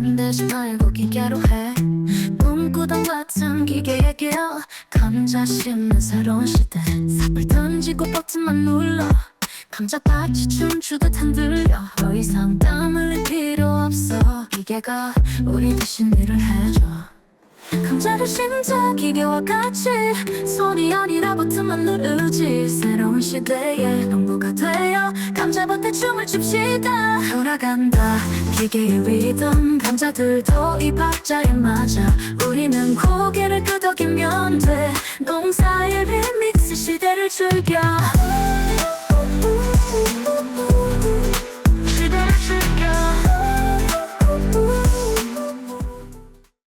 고민 되지 말고 기계로 해. 꿈꾸던 같은 기계에 깨어 감자 심는 새로운 시대. 삽을 던지고 버튼만 눌러. 감자밭이 춤추듯 흔들려. 더 이상 땀 흘릴 필요 없어. 기계가 우리 대신 일을 해줘. 감자를 심자 기계와 같이. 손이 아니라 버튼만 누르지. 새로운 시대에 농부가 돼. 어 감자밭에 춤을 춥시다. 돌아간다. 기계의 리듬 감자들도 이 박자에 맞아. 우리는 고개를 끄덕이면 돼. 농사의 리믹스 시대를 즐겨